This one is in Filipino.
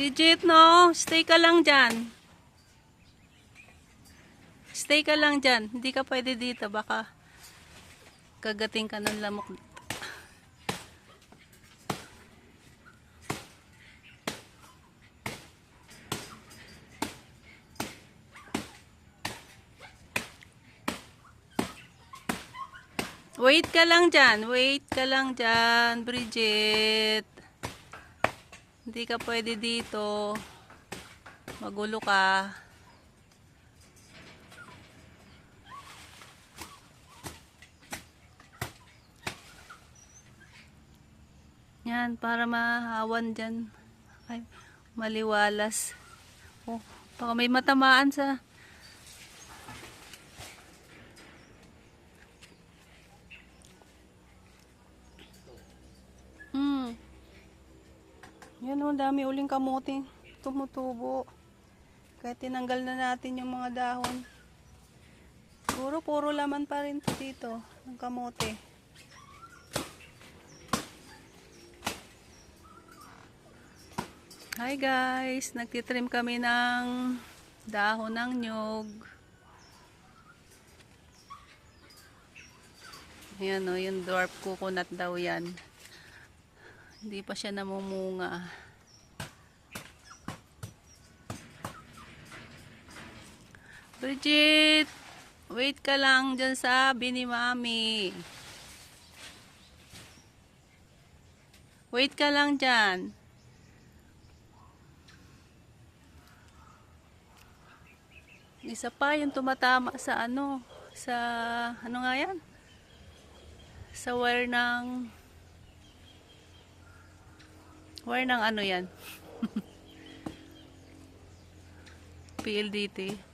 Bridget, no? Stay ka lang dyan. Stay ka lang dyan. Hindi ka pwede dito. Baka kagating ka ng lamok. Wait ka lang dyan. Wait ka lang dyan, Bridget. Hindi ka pwede dito. Magulo ka. Yan, para mahawan dyan. Ay, maliwalas. Oh, baka may matamaan sa... Yan o, dami uling kamuting tumutubo. Kaya tinanggal na natin yung mga dahon. Puro, puro laman pa rin to dito, ng kamote. Hi guys, nagtitrim kami ng dahon ng nyog. Ayan o, yung dwarf coconut daw yan. Hindi pa siya namumunga. Bridget, wait ka lang dyan sabi ni Mami. Wait ka lang dyan. Isa pa yung tumatama sa ano, sa ano nga yan? Sa wire ng wire ng ano yan? PLDT.